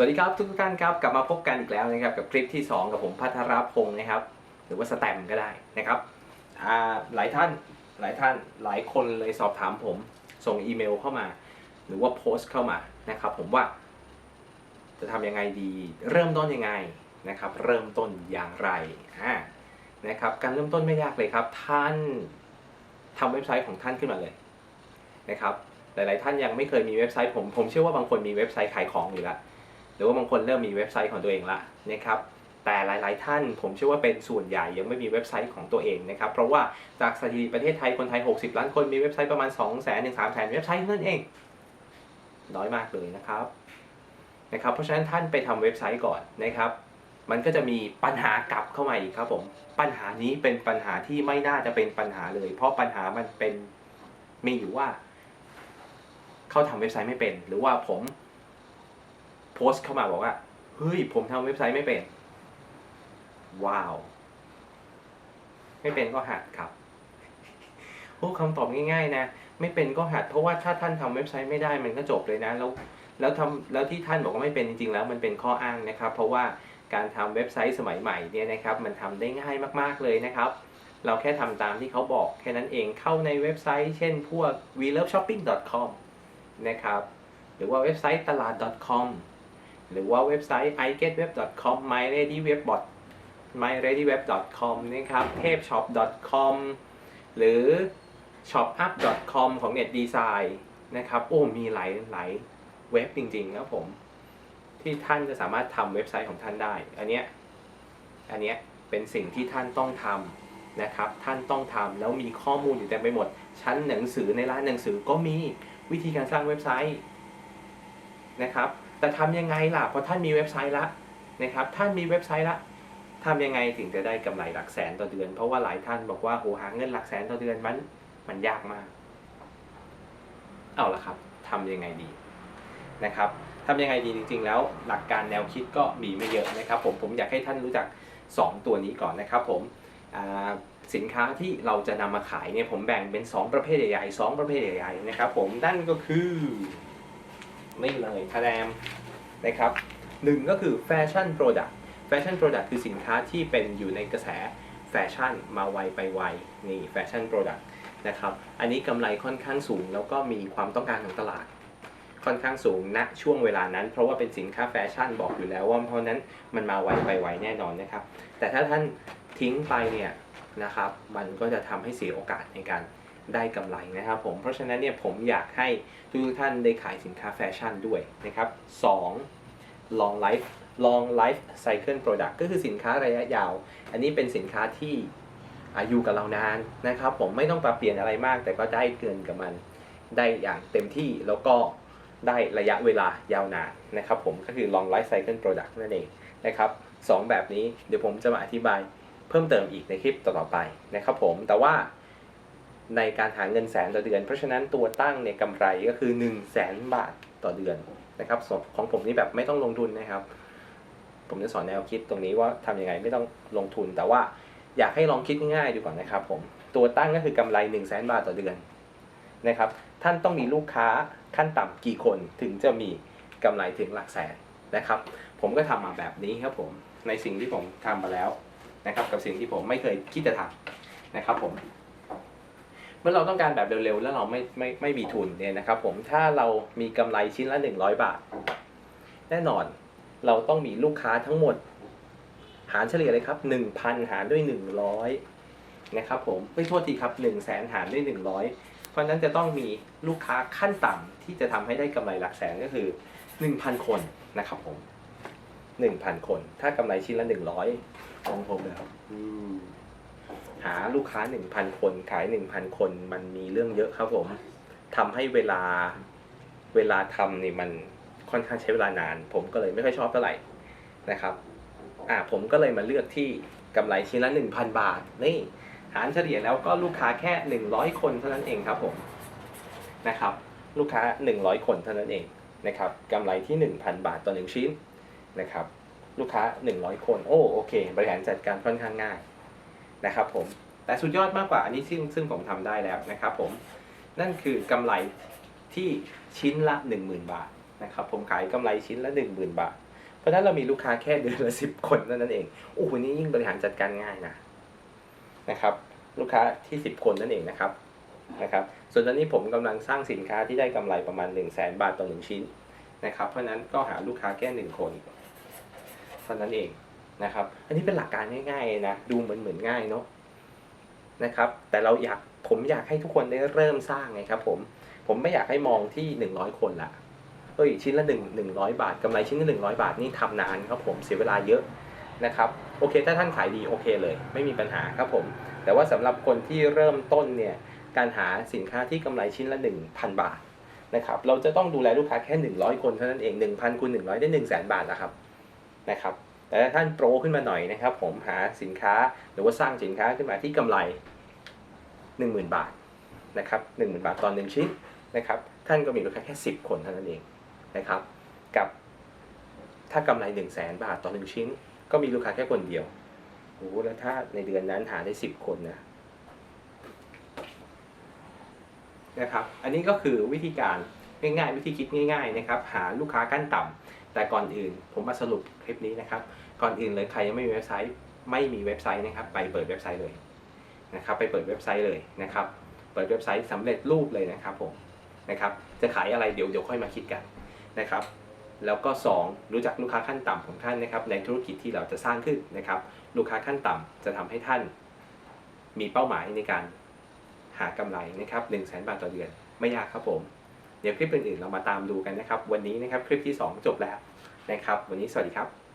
สวัสดีครับทุกท่านครับกลับมาพบกันอีกแล้วนะครับกับคลิปที่ 2 กับผมพัทรพงศ์นะครับ หรือว่าสแตมก็ได้นะครับหลายท่านหลายท่านหลายคนเลยสอบถามผมส่งอีเมลเข้ามา หรือว่าโพสต์เข้ามานะครับ ผมว่า จะทำยังไงดี เริ่มต้นยังไงนะครับ เริ่มต้นอย่างไรอ่านะครับ การเริ่มต้นไม่ยากเลยครับ ท่านทำเว็บไซต์ของท่านขึ้นมาเลยนะครับ หลาย ๆ ท่านยังไม่เคยมีเว็บไซต์ผมผมเชื่อว่าบางคนมีเว็บไซต์ขายของอยู่แล้ว หรือว่าบางคนเริ่มมีเว็บไซต์ของตัวเองละนะครับแต่หลาย ๆ ท่านผมเชื่อว่าเป็นส่วนใหญ่ยังไม่มีเว็บไซต์ของตัวเองนะครับเพราะว่าจากสถิติประเทศไทยคนไทย 60 ล้านคนมีเว็บไซต์ประมาณ 2 0 0 0 0 0ถึง3 0 0 0 0 เว็บไซต์นั่นเอง น้อยมากเลยนะครับนะครับเพราะฉะนั้นท่านไปทำเว็บไซต์ก่อนนะครับมันก็จะมีปัญหากลับเข้ามาอีกครับผมปัญหานี้เป็นปัญหาที่ไม่น่าจะเป็นปัญหาเลย เพราะปัญหามันเป็นมีอยู่ว่า เขาทำเว็บไซต์ไม่เป็น หรือว่าผม โพสต์เข้ามาบอกว่า เฮ้ย ผมทำเว็บไซต์ไม่เป็น ว้าว ไม่เป็นก็หัดครับโอ้คำตอบง่ายๆนะ ไม่เป็นก็หัด เพราะว่าถ้าท่านทำเว็บไซต์ไม่ได้มันก็จบเลยนะ แล้ว แล้วทำแล้วที่ท่านบอกว่าไม่เป็นจริงๆแล้วมันเป็นข้ออ้างนะครับ เพราะว่าการทำเว็บไซต์สมัยใหม่เนี่ยนะครับ มันทำได้ง่ายมากๆเลยนะครับ เราแค่ทำตามที่เขาบอกแค่นั้นเองเข้าในเว็บไซต์ เช่นพวก w e l o v e s h o p p i n g c o m นะครับ หรือว่าเว็บไซต์ตลาด .com หรือว่าเว็บไซต์ igetweb.com myreadyweb myreadyweb.com นะครับ tapeshop.com หรือ shopup.com ของ Net Design นะครับ โอ้ มีหลายหลายเว็บจริงๆครับผม ที่ท่านจะสามารถทำเว็บไซต์ของท่านได้ อันเนี้ย อันเนี้ยเป็นสิ่งที่ท่านต้องทำนะครับ ท่านต้องทำแล้วมีข้อมูลอยู่เต็มไปหมด ชั้นหนังสือในร้านหนังสือก็มีวิธีการสร้างเว็บไซต์นะครับ แต่ทำยังไงล่ะพอท่านมีเว็บไซต์ละนะครับท่านมีเว็บไซต์ละทำยังไงถึงจะได้กำไรหลักแสนต่อเดือน เพราะว่าหลายท่านบอกว่าโหหาเงินหลักแสนต่อเดือนมันมันยากมาก เอาละครับทำยังไงดีนะครับทำยังไงดีจริง ๆ แล้วหลักการแนวคิดก็มีไม่เยอะนะครับผมผมอยากให้ท่านรู้จัก 2 ตัวนี้ก่อนนะครับผมสินค้าที่เราจะนำมาขายเนี่ยผมแบ่งเป็น 2 ประเภทใหญ่ๆ2ประเภทใหญ่ๆนะครับผมนั่นก็คือ ไม่เลยคะแนนนะครับหนึ่งก็คือแฟชั่นโปรดักต์แฟชั่นโปรดักต์คือสินค้าที่เป็นอยู่ในกระแสแฟชั่นมาไวไปไวนี่แฟชั่นโปรดักต์นะครับอันนี้กำไรค่อนข้างสูง แล้วก็มีความต้องการของตลาด ค่อนข้างสูงณช่วงเวลานั้น เพราะว่าเป็นสินค้าแฟชั่นบอกอยู่แล้วว่าเพราะนั้นมันมาไวไปไวแน่นอนนะครับแต่ถ้าท่านทิ้งไปเนี่ยนะครับมันก็จะทำให้เสียโอกาสในการ ได้กำไรนะครับผมเพราะฉะนั้นเนี่ยผมอยากให้ทุกท่านได้ขายสินค้าแฟชั่นด้วยนะครับ 2. long life long life cycle product ก็คือสินค้าระยะยาว อันนี้เป็นสินค้าที่อายุกับเรานานนะครับ ผมไม่ต้องปรับเปลี่ยนอะไรมาก แต่ก็ได้เกินกับมันได้อย่างเต็มที่แล้วก็ได้ระยะเวลายาวนานนะครับผมก็คือ long life cycle product นั่นเองนะครับสองแบบนี้เดี๋ยวผมจะมาอธิบายเพิ่มเติมอีกในคลิปต่อๆไปนะครับผมแต่ว่า ในการหาเงินแสนต่อเดือน เพราะฉะนั้นตัวตั้งเนี่ยกำไรก็คือ 1 0 0 0 0แสนบาทต่อเดือนนะครับของผมนี่แบบไม่ต้องลงทุนนะครับ ผมจะสอนแนวคิดตรงนี้ว่าทำยังไงไม่ต้องลงทุน แต่ว่าอยากให้ลองคิดง่ายๆดูก่อนนะครับผมตัวตั้งก็คือกำไร 1 0 0 0 0แสนบาทต่อเดือนนะครับท่านต้องมีลูกค้าขั้นต่ำกี่คนถึงจะมีกำไรถึงหลักแสนนะครับ ผมก็ทำมาแบบนี้ครับผมในสิ่งที่ผมทำมาแล้วนะครับกับสิ่งที่ผมไม่เคยคิดจะทำนะครับผม เมื่อเราต้องการแบบเร็วๆ แล้วเราไม่ไม่ไม่มีทุนเนี่ยนะครับผมถ้าเรามีกำไรชิ้นละ 100 บาท แน่นอนเราต้องมีลูกค้าทั้งหมด หารเฉลี่ยเลยครับ 1,000 หารด้วย 100นะครับผมไม่โทษทีครับ 1 0 0 0 0แสนหารด้วย 100 เพราะฉะนั้นจะต้องมีลูกค้าขั้นต่ำที่จะทำให้ได้กำไรหลักแสนก็คือ 1,000 คนนะครับผม 1,000 คน ถ้ากำไรชิ้นละ 100ของผมแล้วอืม หาลูกค้า 1,000 คนขาย 1,000 คนมันมีเรื่องเยอะครับผมทำให้เวลาเวลาทำนี่มันค่อนข้างใช้เวลานาน ผมก็เลยไม่ค่อยชอบเท่าไหร่นะครับอ่าผมก็เลยมาเลือกที่กำไรชิ้นละ 1,000 บาท นี่หารเฉลี่ยแล้วก็ลูกค้าแค่ 100 คนเท่านั้นเองครับผมนะครับ ลูกค้า 100 คนเท่านั้นเองนะครับกำไรที่ 1,000 บาทต่อ1ชิ้นนะครับ ลูกค้า 100 คน โอ้โอเค บริหารจัดการค่อนข้างง่าย นะครับผมแต่สุดยอดมากกว่าอันนี้ซึ่งซึ่งผมทำได้แล้วนะครับผมนั่นคือกำไรที่ชิ้นละ 10,000 บาทนะครับผมขายกำไรชิ้นละ 10,000 บาท เพราะนั้นเรามีลูกค้าแค่เดือนละสิบคนเท่านั้นเองโอ้โหนี่ยิ่งบริหารจัดการง่ายนะนะครับลูกค้าที่สิบคนนั่นเองนะครับนะครับส่วนตอนนี้ผมกำลังสร้างสินค้าที่ได้กำไรประมาณ1นึ่งแสนบาทต่อหนึ่งชิ้นนะครับเพราะฉะนั้นก็หาลูกค้าแค่หนึ่งคนเท่านั้นเอง นะครับ อันนี้เป็นหลักการง่ายๆนะดูเหมือนเหมือนง่ายเนาะนะครับ แต่เราอยากผมอยากให้ทุกคนได้เริ่มสร้างไงครับ ผมผมไม่อยากให้มองที่หนึ่งร้อยคนละเอ้ยชิ้นละหนึ่งหนึ่งร้อยบาทกำไรชิ้นละหนึ่งร้อยบาทนี่ทำนานครับผมเสียเวลาเยอะนะครับโอเค ถ้าท่านขายดีโอเคเลย ไม่มีปัญหาครับผม แต่ว่าสำหรับคนที่เริ่มต้นเนี่ยการหาสินค้าที่กำไรชิ้นละ 1,000 บาทนะครับเราจะต้องดูแลลูกค้าแค่ 100 คนเท่านั้นเอง 1,000คูณ100 ได้ 1 0 0 0 0 0บาทนะครับนะครับ แต่ถ้าท่านโปรขึ้นมาหน่อยนะครับ ผมหาสินค้าหรือว่าสร้างสินค้าขึ้นมาที่กำไร 10,000 บาทนะครับ10,000บาทต่อ1ชิ้นนะครับท่านก็มีลูกค้าแค่ 10 คนเท่านั้นเองนะครับกับถ้ากำไร1 0 0 0 0แบาทต่อ1ชิ้น ก็มีลูกค้าแค่คนเดียวโอ้โหแล้วถ้าในเดือนนั้นหาได้ 10 คนนะนะครับอันนี้ก็คือวิธีการง่ายๆ วิธีคิดง่าย ๆนะครับ หาลูกค้าขั้นต่ำแต่ก่อนอื่นผมมาสรุปคลิปนี้นะครับ ก่อนอื่นเลยใครยังไม่มีเว็บไซต์ไม่มีเว็บไซต์นะครับ ไปเปิดเว็บไซต์เลยนะครับ ไปเปิดเว็บไซต์เลยนะครับ เปิดเว็บไซต์สำเร็จรูปเลยนะครับผมนะครับ จะขายอะไรเดี๋ยวเดี๋ยวค่อยมาคิดกันนะครับ แล้วก็ 2 รู้จักลูกค้าขั้นต่ำของท่านนะครับ ในธุรกิจที่เราจะสร้างขึ้นนะครับ ลูกค้าขั้นต่ำจะทำให้ท่าน มีเป้าหมายในการหากำไรนะครับ1 0 0 0 0แสนบาทต่อเดือนไม่ยากครับผม เดี๋ยวคลิปอื่นๆเรามาตามดูกันนะครับ วันนี้นะครับคลิปที่ 2 จบแล้วนะครับ วันนี้สวัสดีครับ